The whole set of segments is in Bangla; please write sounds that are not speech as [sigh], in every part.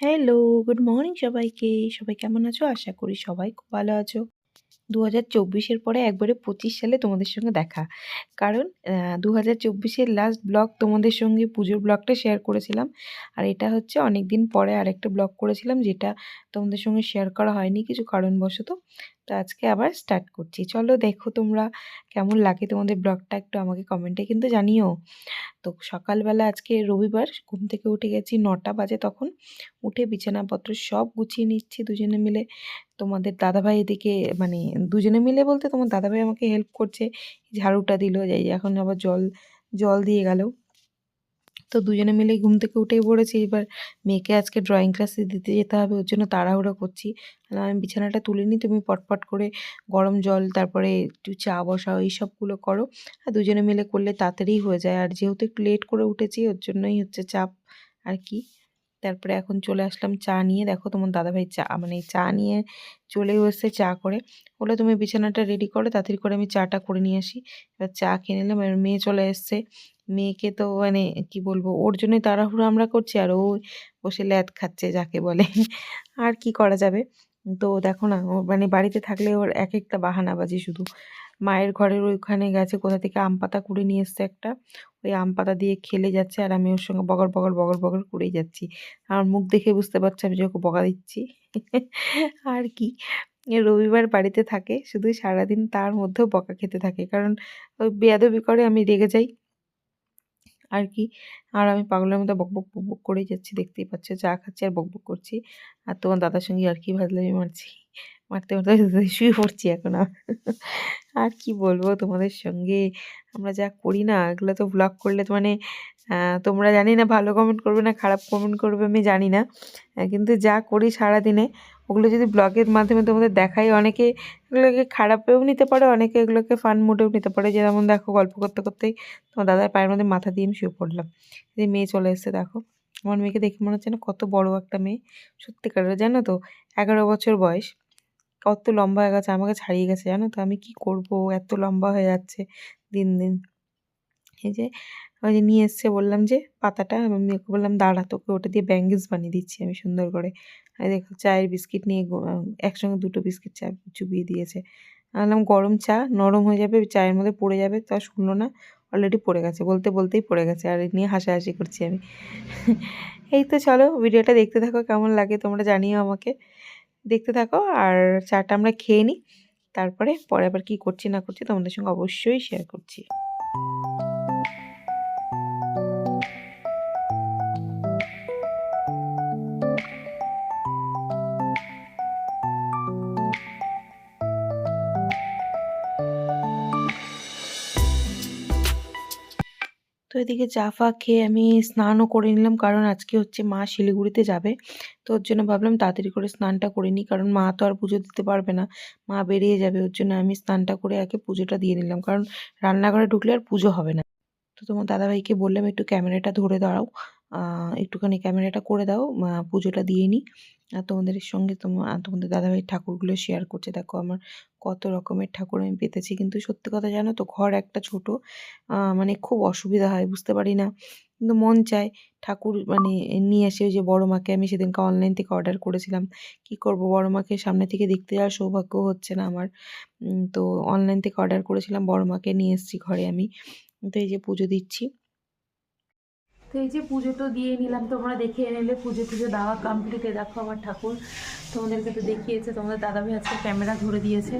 হ্যালো, গুড মর্নিং সবাইকে। সবাই কেমন আছো? আশা করি সবাই খুব ভালো আছো। দু হাজার চব্বিশের পরে একবারে পঁচিশ সালে তোমাদের সঙ্গে দেখা। কারণ দু হাজার চব্বিশের লাস্ট ব্লগ তোমাদের সঙ্গে পুজোর ব্লগটা শেয়ার করেছিলাম। আর এটা হচ্ছে অনেক দিন পরে আরেকটা ব্লগ করেছিলাম, যেটা তোমাদের সঙ্গে শেয়ার করা হয়নি কিছু কারণবশত। তো আজকে আবার স্টার্ট করছি। চলো দেখো তোমরা কেমন লাগে তোমাদের ব্লগটা একটু আমাকে কমেন্টে কিন্তু জানিও। তো সকালবেলা আজকে রবিবার, ঘুম থেকে উঠে গেছি নটা বাজে তখন। উঠে বিছানাপত্র সব গুছিয়ে নিচ্ছি দুজনে মিলে। তোমাদের দাদাভাই এদিকে মানে দুজনে মিলে বলতে তোমার দাদাভাই আমাকে হেল্প করছে। ঝাড়ুটা দিল যাই এখন আবার জল জল দিয়ে গেল। তো দুজনে মিলে ঘুম থেকে উঠেই পড়েছি। এবার মেয়েকে আজকে ড্রয়িং ক্লাসে দিতে যেতে হবে, ওর জন্য তাড়াহুড়ো করছি। আমি বিছানাটা তুলে নিই তুমি পটপট করে গরম জল, তারপরে একটু চা বসাও এই সবগুলো করো। আর দুজনে মিলে করলে তাড়াতাড়ি হয়ে যায়। আর যেহেতু একটু লেট করে উঠেছি, ওর জন্যই হচ্ছে চাপ। আর কি? তারপরে এখন চলে আসলাম চা নিয়ে। দেখো তোমার দাদাভাই চা মানে চা নিয়ে চলেও এসছে চা করে। বলে, তুমি বিছানাটা রেডি করো, তাড়াতাড়ি করে আমি চাটা করে নিয়ে আসি। এবার চা খেয়ে নিলাম, এবার মেয়ে চলে এসছে। মেয়েকে তো মানে কি বলব, ওর জন্যই তাড়াহুড়ো আমরা করছি, আর ও বসে ল্যাদ খাচ্ছে যাকে বলে। আর কি করা যাবে? তো দেখো না, ও মানে বাড়িতে থাকলে ওর এক একটা বাহানাবাজি শুধু। মায়ের ঘরের ওইখানে গেছে, কোথা থেকে আম পাতা কুড়ে নিয়ে এসছে একটা। ওই আম পাতা দিয়ে খেলে যাচ্ছে আর আমি ওর সঙ্গে বগর বগর বগর বগর করেই যাচ্ছি। আমার মুখ দেখে বুঝতে পারছি আমি যে ওকে বকা দিচ্ছি। আর কি? রবিবার বাড়িতে থাকে, শুধু সারাদিন তার মধ্যেও বকা খেতে থাকে। কারণ ওই বেয়াদবি করে আমি রেগে যাই। আর কি? আর আমি পাগলের মতো বকবক বকবক করেই যাচ্ছি, দেখতেই পাচ্ছ। চা খাচ্ছি আর বকবক করছি। আর তোমার দাদার সঙ্গে আর কি ভাজলামি মারছি? মারতে মারতে [laughs] শুয়ে পড়ছি এখন। আর কি বলব তোমাদের সঙ্গে? আমরা যা করি না, এগুলো তো ব্লগ করলে তো মানে তোমরা জানি না ভালো কমেন্ট করবে না খারাপ কমেন্ট করবে, আমি জানি না। কিন্তু যা করি সারাদিনে, ওগুলো যদি ব্লগের মাধ্যমে তোমাদের দেখাই, অনেকে এগুলোকে খারাপেও নিতে পারে, অনেকে এগুলোকে ফান মুডেও নিতে পারে। যেমন দেখো গল্প করতে করতেই তোমার দাদার পায়ের মধ্যে মাথা দিয়ে আমি শুয়ে পড়লাম। যে মেয়ে চলে এসছে, দেখো। আমার মেয়েকে দেখে মনে হচ্ছে না কত বড় একটা মেয়ে। সত্যিকারের, জানো তো, এগারো বছর বয়স। কত লম্বা হয়ে গেছে, আমাকে ছাড়িয়ে গেছে, জানো তো? আমি কি করব? এত লম্বা হয়ে যাচ্ছে দিন দিন। এই যে, ওই যে নিয়ে এসছে বললাম যে পাতাটা, আমি মেয়েকে বললাম, দাঁড়া, তোকে ওটা দিয়ে ব্যাঙ্গেজ বানিয়ে দিচ্ছি আমি সুন্দর করে। দেখো, চায়ের বিস্কিট নিয়ে একসঙ্গে দুটো বিস্কিট চা চুবিয়ে দিয়েছে। বললাম, গরম চা, নরম হয়ে যাবে, চায়ের মধ্যে পড়ে যাবে। তা শুনলো না অলরেডি পড়ে গেছে, বলতে, বলতেই পড়ে গেছে, আর নিয়ে হাসাহাসি করছি আমি। এই তো চলো, ভিডিওটা দেখতে থাকো, কেমন লাগে তোমরা জানিও আমাকে। দেখতে থাকো আর চাটা আমরা খেয়ে নিই। তারপরে পরে আবার কী করছি না করছি তোমাদের সঙ্গে অবশ্যই শেয়ার করছি। এদিকে চা ফা খেয়ে আমি স্নানও করে নিলাম, কারণ আজকে হচ্ছে মা শিলিগুড়িতে যাবে। তো ওর জন্য ভাবলাম তাড়াতাড়ি করে স্নানটা করে নিই, কারণ মা তো আর পুজো দিতে পারবে না। মা বেরিয়ে যাবে, ওর জন্য আমি স্নানটা করে আগে পুজোটা দিয়ে নিলাম, কারণ রান্নাঘরে ঢুকলে আর পুজো হবে না। তো তোমার দাদাভাইকে বললাম, একটু ক্যামেরাটা ধরে দাঁড়াও একটুখানি ক্যামেরাটা করে দাও পুজোটা দিয়ে নিই। আর তোমাদের সঙ্গে তোমার তোমাদের দাদাভাই ঠাকুরগুলো শেয়ার করছে। দেখো আমার কত রকমের ঠাকুর আমি পেতেছি। কিন্তু সত্যি কথা জানো তো, ঘর একটা ছোট মানে খুব অসুবিধা হয়, বুঝতে পারি না। কিন্তু মন চায় ঠাকুর মানে নিয়ে আসে ওই যে বড় মাকে আমি সেদিনকে অনলাইন থেকে অর্ডার করেছিলাম। কি করব? বড় মাকে সামনে থেকে দেখতে যাওয়ার সৌভাগ্য হচ্ছে না আমার। তো অনলাইন থেকে অর্ডার করেছিলাম, বড় মাকে নিয়ে এসেছি ঘরে আমি। তো এই যে পুজো দিচ্ছি। তো এই যে পুজো তো দিয়ে নিলাম, তোমরা দেখে নিলে, পুজো টুজো দেওয়া কমপ্লিট দেখো আমার ঠাকুর। তোমাদেরকে তো দেখিয়েছে, তোমাদের দাদাভাই আজকে ক্যামেরা ধরে দিয়েছে।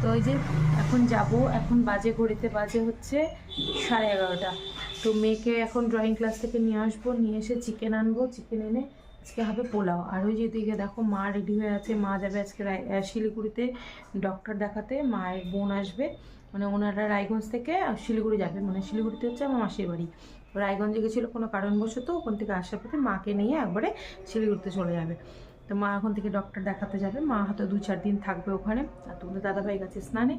তো ওই যে এখন যাব, এখন বাজে ঘড়িতে বাজে হচ্ছে সাড়ে এগারোটা। তো মেয়েকে এখন ড্রয়িং ক্লাস থেকে নিয়ে আসব, নিয়ে এসে চিকেন আনব চিকেন এনে আজকে হবে পোলাও। আর ওই যে যেদিকে দেখো মা রেডি হয়ে আছে, মা যাবে আজকে শিলিগুড়িতে ডক্টর দেখাতে, মায়ের বোন আসবে। মানে ওনারা রায়গঞ্জ থেকে শিলিগুড়ি যাবে মানে শিলিগুড়িতে হচ্ছে আমার মাসির বাড়ি। রায়গঞ্জে গেছিল কোনো কারণবশত, ওখান থেকে আসার পথে মাকে নিয়ে একবারে শিলিগুড়িতে চলে যাবে। তো মা এখন থেকে ডক্টর দেখাতে যাবে। মা হয়তো দু চার দিন থাকবে ওখানে। আর তোমাদের দাদাভাই গেছে স্নানে।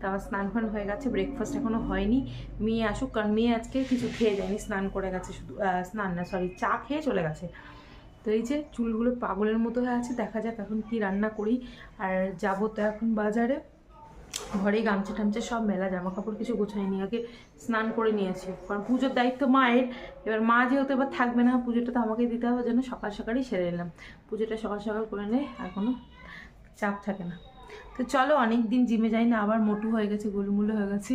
তারপর স্নান ফান হয়ে গেছে। ব্রেকফাস্ট এখনও হয়নি। মেয়ে আসুক, কারণ মেয়ে আজকে কিছু খেয়ে যায়নি, স্নান করে গেছে শুধু স্নান না সরি চা খেয়ে চলে গেছে। তো এই যে চুলগুলো পাগলের মতো হয়ে আছে, দেখা যাক এখন কি রান্না করি। আর যাব তো এখন বাজারে। ঘরেই গামছা টামছা সব মেলা জামা কাপড় কিছু গোছায়নি আগে স্নান করে নিয়েছি। কারণ পুজোর দায়িত্ব মায়ের। এবার মা যেহেতু এবার থাকবে না, পুজোটা তো আমাকে দিতে হবে যেন সকাল সকালই সেরে নিলাম। পুজোটা সকাল সকাল করে নেয় আর কোনো চাপ থাকে না। তো চলো অনেক দিন জিমে যাই না আবার মোটু হয়ে গেছে, গোলুমুলো হয়ে গেছে।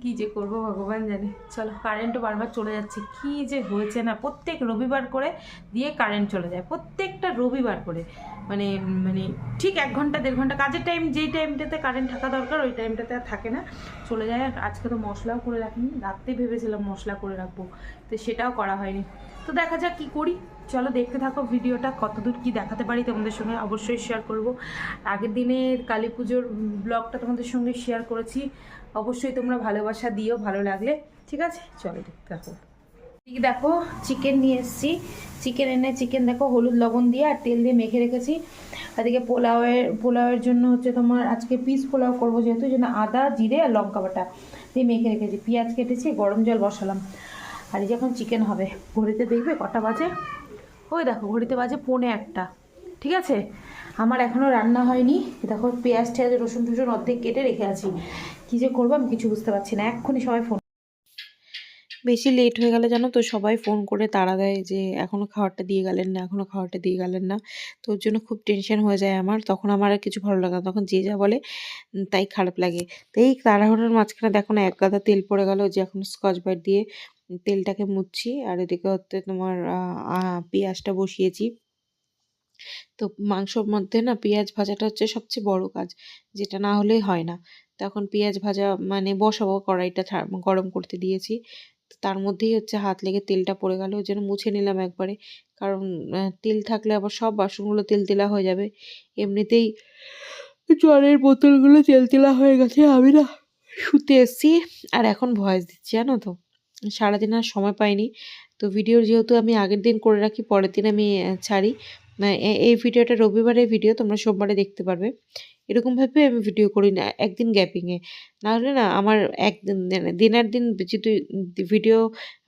কি যে করব ভগবান জানে। চলো কারেন্টও বারবার চলে যাচ্ছে, কি যে হয়েছে না? প্রত্যেক রবিবার করে দিয়ে কারেন্ট চলে যায়, প্রত্যেকটা রবিবার করে। মানে মানে ঠিক এক ঘণ্টা, দেড় ঘণ্টা, কাজের টাইম যেই টাইমটাতে কারেন্ট থাকা দরকার, ওই টাইমটাতে আর থাকে না। চলে যায়, আর আজকে তো মশলাও করে রাখিনি, রাত্রে ভেবেছিলাম মশলা করে রাখব, তো সেটাও করা হয়নি। তো দেখা যাক কী করি। চলো দেখতে থাকো ভিডিওটা, কতদূর কি দেখাতে পারি তোমাদের সঙ্গে অবশ্যই শেয়ার করব। আগের দিনের কালী পুজোর ব্লগটা তোমাদের সঙ্গে শেয়ার করেছি। অবশ্যই তোমরা ভালোবাসা দিও, ভালো লাগলে। ঠিক আছে? চলো দেখতে থাকো। ঠিক দেখো চিকেন নিয়ে এসেছি। চিকেন এনে চিকেন দেখো, হলুদ লবণ দিয়ে আর তেল দিয়ে মেখে রেখেছি। এদিকে পোলাওয়ের পোলাওয়ের জন্য হচ্ছে তোমার আজকে পিস পোলাও করব যেহেতু জন্য আদা, জিরে আর লঙ্কা বাটা দিয়ে মেখে রেখেছি। পেঁয়াজ কেটেছি, গরম জল বসালাম। আর এই যখন চিকেন হবে। ঘড়িতে দেখবে কটা বাজে? ওই দেখো, ঘড়িতে বাজে পৌনে একটা, ঠিক আছে? আমার এখনও রান্না হয়নি। দেখো, পেঁয়াজ টেয়াজ, রসুন টসুন অর্ধেক কেটে রেখে আছি। কী যে করব আমি কিছু বুঝতে পারছি না, এক্ষুনি সবাই ফোন বেশি লেট হয়ে গেলে জানো তো, সবাই ফোন করে তাড়া দেয় যে এখনও খাবারটা দিয়ে গেলেন না এখনও খাবারটা দিয়ে গেলেন না। তো ওর জন্য খুব টেনশন হয়ে যায় আমার, তখন আমার আর কিছু ভালো লাগে না, তখন যে যা বলে তাই খারাপ লাগে। তো এই তাড়াহুড়োর মাঝখানে দেখো না, এক গাদা তেল পড়ে গেল, যে এখন স্কচ ব্রাইট দিয়ে তেলটাকে মুছছি আর এদিকে হচ্ছে তোমার পেঁয়াজটা বসিয়েছি। তো মাংসর মধ্যে না পেঁয়াজ ভাজাটা হচ্ছে সবচেয়ে বড় কাজ, যেটা না হলেই হয় না। তখন পেঁয়াজ ভাজা মানে বসাবো কড়াইটা গরম করতে দিয়েছি। তার মধ্যেই হচ্ছে হাত লেগে তেলটা পড়ে গেল, ওই জন্য মুছে নিলাম একবারে। কারণ তেল থাকলে আবার সব বাসনগুলো তেল তেলা হয়ে যাবে। এমনিতেই জলের বোতলগুলো তেল তেলা হয়ে গেছে, আমি না শুতে এসছি। আর এখন ভয়েস দিচ্ছি, জানো তো? সারাদিন আর সময় পাইনি। তো ভিডিও যেহেতু আমি আগের দিন করে রাখি, পরের দিন আমি ছাড়ি। মানে এই ভিডিওটা রবিবারের ভিডিও তোমরা সোমবারে দেখতে পারবে। এরকমভাবে আমি ভিডিও করি না, একদিন গ্যাপিংয়ে নাহলে না আমার একদিন দিন- দিনের দিন যদি ভিডিও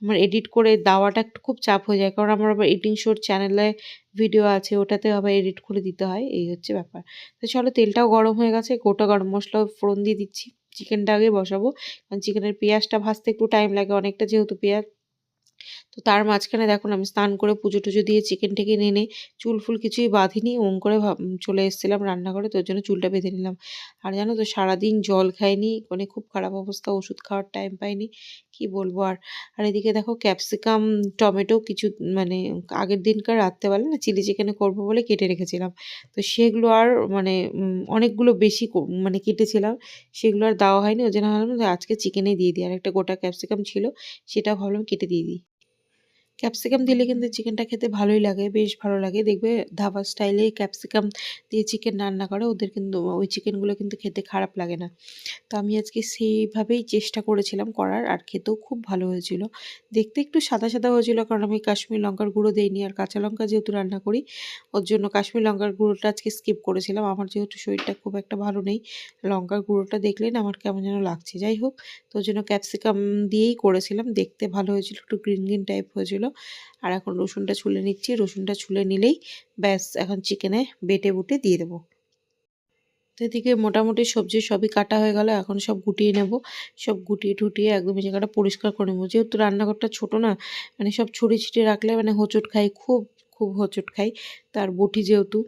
আমার এডিট করে দেওয়াটা একটু খুব চাপ হয়ে যায়, কারণ আমার আবার এডিটিং শোর চ্যানেলে ভিডিও আছে, ওটাতে আবার এডিট করে দিতে হয়, এই হচ্ছে ব্যাপার। তো চলো তেলটাও গরম হয়ে গেছে, গোটা গরম মশলা ফোড়ন দিয়ে দিচ্ছি। চিকেনটা আগে বসাবো। কারণ চিকেনের পেঁয়াজটা ভাজতে একটু টাইম লাগে অনেকটা যেহেতু পেঁয়াজ তো তার মাঝখানে দেখুন আমি স্নান করে পুজো টুজো দিয়ে চিকেন টেকে এনে চুল ফুল কিছুই বাঁধিনি, ওম করে চলে এসেছিলাম রান্নাঘরে তোর জন্য চুলটা বেঁধে নিলাম। আর জানো তো সারাদিন জল খাইনি মানে খুব খারাপ অবস্থা, ওষুধ খাওয়ার টাইম পাইনি, কি বলব আর। আর এদিকে দেখো ক্যাপসিকাম টমেটো কিছু মানে আগের দিনকার রাত্রেবেলা না চিলি চিকেনে করব বলে কেটে রেখেছিলাম। তো সেগুলো আর মানে অনেকগুলো বেশি মানে কেটেছিলাম, সেগুলো আর দেওয়া হয়নি, ওই জন্য ভাবলাম আজকে চিকেনে দিয়ে দিই। আর একটা গোটা ক্যাপসিকাম ছিল সেটা ভাবলাম কেটে দিয়ে দিই। ক্যাপসিকাম দিলে কিন্তু চিকেনটা খেতে ভালোই লাগে, বেশ ভালো লাগে। দেখবে ধাবা স্টাইলে ক্যাপসিকাম দিয়ে চিকেন রান্না করে, ওদের কিন্তু, ওই চিকেনগুলো কিন্তু খেতে খারাপ লাগে না। তো আমি আজকে সেইভাবেই চেষ্টা করেছিলাম করার, আর খেতেও খুব ভালো হয়েছিল। দেখতে একটু সাদা সাদা হয়েছিল, কারণ আমি কাশ্মীর লঙ্কার গুঁড়ো দিইনি, আর কাঁচা লঙ্কা যেহেতু রান্না করি, ওর জন্য কাশ্মীর লঙ্কার গুঁড়োটা আজকে স্কিপ করেছিলাম। আমার যেহেতু শরীরটা খুব একটা ভালো নেই, লঙ্কার গুঁড়োটা দেখলেই না আমার কেমন যেন লাগছে। যাই হোক, তো ওই জন্য ক্যাপসিকাম দিয়েই করেছিলাম, দেখতে ভালো হয়েছিল, একটু গ্রিন গ্রিন টাইপ হয়েছিল। আর এখন রসুনটা ছুলে নিচ্ছি। রসুনটা ছুলে নিলেই ব্যাস, এখন চিকেনে বেটে বুটে দিয়ে দেবো। এদিকে মোটামুটি সবজি সবই কাটা হয়ে গেল। এখন সব গুটিয়ে নেব। সব গুটিয়ে টুটিয়ে একদম জায়গাটা পরিষ্কার করে নেব। যেহেতু রান্নাঘরটা ছোটো না মানে সব ছড়ি ছিটিয়ে রাখলে মানে হোঁচট খাই, খুব খুব হোঁচট খাই। তার বটি যেহেতু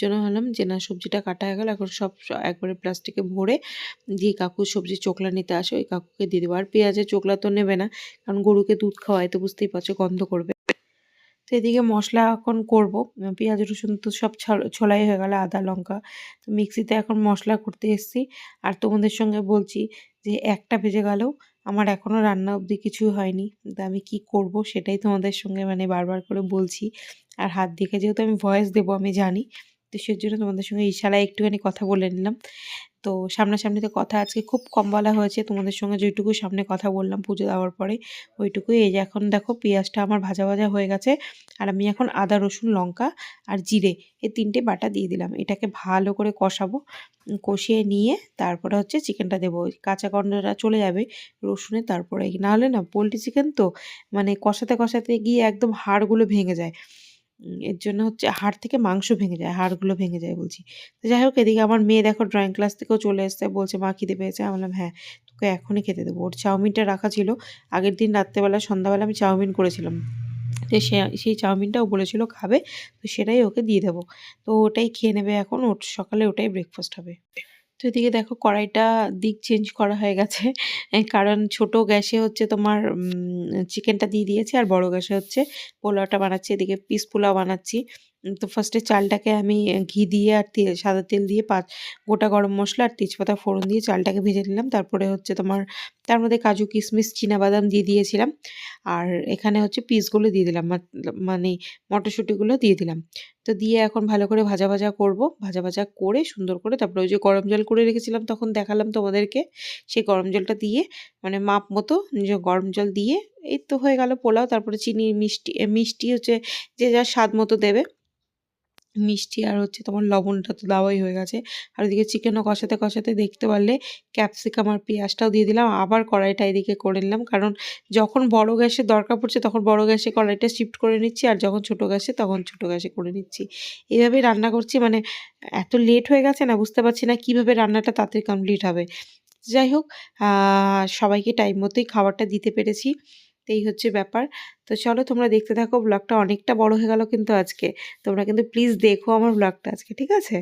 জন্য হলাম যে, না, সবজিটা কাটা হয়ে গেল, এখন সব একবারে প্লাস্টিকে ভরে দিয়ে কাকু সবজি চোখলা নিতে আসে, ওই কাকুকে দিয়ে দেবো। আর পেঁয়াজের চোখলা তো নেবে না, কারণ গরুকে দুধ খাওয়ায়, তো বুঝতেই পারছ গন্ধ করবে। তো এদিকে মশলা এখন করব। পেঁয়াজ, রসুন তো সব ছোলাই হয়ে গেল, আদা, লঙ্কা। তো মিক্সিতে এখন মশলা করতে এসেছি। আর তোমাদের সঙ্গে বলছি যে, একটা ভেজে গেলেও আমার এখনও রান্না অবধি কিছু হয়নি। আমি কি করব সেটাই তোমাদের সঙ্গে মানে বারবার করে বলছি। আর হাত দেখে যেহেতু আমি ভয়েস দেবো আমি জানি। তো সেজন্য তোমাদের সঙ্গে ইশারায় একটুখানি কথা বলে নিলাম। তো সামনাসামনিতে কথা আজকে খুব কম বলা হয়েছে। তোমাদের সঙ্গে যেটুকু সামনে কথা বললাম পুজো দেওয়ার পরে, ওইটুকুই এই যে এখন দেখো পেঁয়াজটা আমার ভাজা ভাজা হয়ে গেছে আর আমি এখন আদা, রসুন, লঙ্কা আর জিরে এই তিনটে বাটা দিয়ে দিলাম। এটাকে ভালো করে কষাবো, কষিয়ে নিয়ে তারপরে হচ্ছে চিকেনটা দেবো। কাঁচা গন্ধটা চলে যাবে রসুনে তারপরে। নাহলে না পোলট্রি চিকেন তো মানে কষাতে কষাতে গিয়ে একদম হাড়গুলো ভেঙে যায়। এর জন্য হচ্ছে হাড় থেকে মাংস ভেঙে যায়, হাড়গুলো ভেঙে যায় বলছি। তো যাই হোক, এদিকে আমার মেয়ে দেখো ড্রয়িং ক্লাস থেকেও চলে এসছে, বলছে, মা, খিদে পেয়েছে। আমি বললাম হ্যাঁ তোকে এখনই খেতে দেবো। ওর চাউমিনটা রাখা ছিল, আগের দিন রাত্রেবেলা, সন্ধ্যাবেলা আমি চাউমিন করেছিলাম। তো সে, সেই চাউমিনটাও বলেছিল, খাবে? তো সেটাই ওকে দিয়ে দেবো। তো ওটাই খেয়ে নেবে এখন, ওর সকালে ওটাই ব্রেকফাস্ট হবে। তো এদিকে দেখো কড়াইটা দিক চেঞ্জ করা হয়ে গেছে। কারণ ছোট গ্যাসে হচ্ছে তোমার চিকেনটা দিয়ে দিয়েছি আর বড় গ্যাসে হচ্ছে পোলাওটা বানাচ্ছি। এদিকে পিস পোলাও বানাচ্ছি। তো ফার্স্টে চালটাকে আমি ঘি দিয়ে আর সাদা তেল দিয়ে পাঁচ, গোটা গরম মশলা আর তেজপাতা ফোড়ন দিয়ে চালটাকে ভেজে নিলাম। তারপরে হচ্ছে তোমার, তার মধ্যে কাজু, কিশমিশ বাদাম দিয়ে দিয়েছিলাম। আর এখানে হচ্ছে পিসগুলো দিয়ে দিলাম মানে মটরশুঁটিগুলো দিয়ে দিলাম। তো দিয়ে এখন ভালো করে ভাজা ভাজা করব। ভাজা ভাজা করে সুন্দর করে তারপরে ওই যে গরম জল করে রেখেছিলাম তখন দেখালাম তোমাদেরকে। সেই গরম জলটা দিয়ে মানে মাপ মতো গরম জল দিয়ে, এই তো হয়ে গেল পোলাও। তারপরে চিনি মিষ্টি মিষ্টি হচ্ছে যে যার স্বাদ মতো দেবে। মিষ্টি আর হচ্ছে তোমার লবণটা তো দেওয়াই হয়ে গেছে। আর ওদিকে চিকেনও কষাতে কষাতে দেখতে পারলে ক্যাপসিকাম আর পেঁয়াজটাও দিয়ে দিলাম। আবার কড়াইটা এদিকে করে নিলাম। কারণ যখন বড় গ্যাসে দরকার পড়ছে তখন বড় গ্যাসে কড়াইটা শিফট করে নিচ্ছি আর যখন ছোট গ্যাসে তখন ছোট গ্যাসে করে নিচ্ছি। এইভাবেই রান্না করছি মানে এত লেট হয়ে গেছে না বুঝতে পারছি না কীভাবে রান্নাটা তাড়াতাড়ি কমপ্লিট হবে। যাই হোক সবাইকে টাইম মতোই খাবারটা দিতে পেরেছি। তো এই হচ্ছে ব্যাপার। তো চলো তোমরা দেখতে থাকো, ব্লগটা অনেকটা বড় হয়ে গেল কিন্তু আজকে। তোমরা কিন্তু প্লিজ দেখো আমার ব্লগটা আজকে, ঠিক আছে?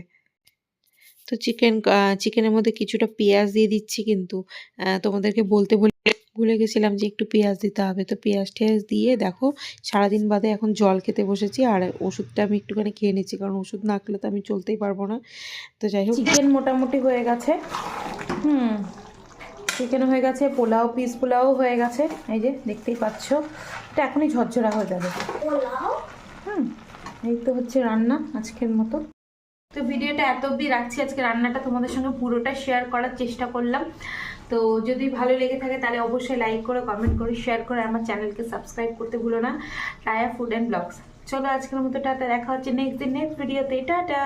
তো চিকেন চিকেনের মধ্যে কিছুটা পেঁয়াজ দিয়ে দিচ্ছি কিন্তু। তোমাদেরকে বলতে ভুলে ভুলে গেছিলাম যে একটু পেঁয়াজ দিতে হবে। তো পেঁয়াজ টেয়াজ দিয়ে দেখো, সারাদিন বাদে এখন জল খেতে বসেছি আর ওষুধটা আমি একটুখানি খেয়ে নিচ্ছি কারণ ওষুধ না খেলে তো আমি চলতেই পারব না। তো যাই হোক চিকেন মোটামুটি হয়ে গেছে। হুম। চিকেন হয়ে গেছে পোলাও পিস পোলাও হয়ে গেছে। এই যে দেখতেই পাচ্ছ। এটা এখনই ঝরঝরা হয়ে যাবে। হুম এই তো হচ্ছে রান্না আজকের মতো। তো ভিডিওটা এত অবধি রাখছি আজকে রান্নাটা তোমাদের সঙ্গে পুরোটা শেয়ার করার চেষ্টা করলাম। তো যদি ভালো লেগে থাকে তাহলে অবশ্যই লাইক করে কমেন্ট করে শেয়ার করে আমার চ্যানেলকে সাবস্ক্রাইব করতে ভুলো না। টায়া ফুড অ্যান্ড ব্লগস চলো আজকের মতো টাটা দেখা হচ্ছে নেক্সট দিন নেক্সট ভিডিওতে টাটা!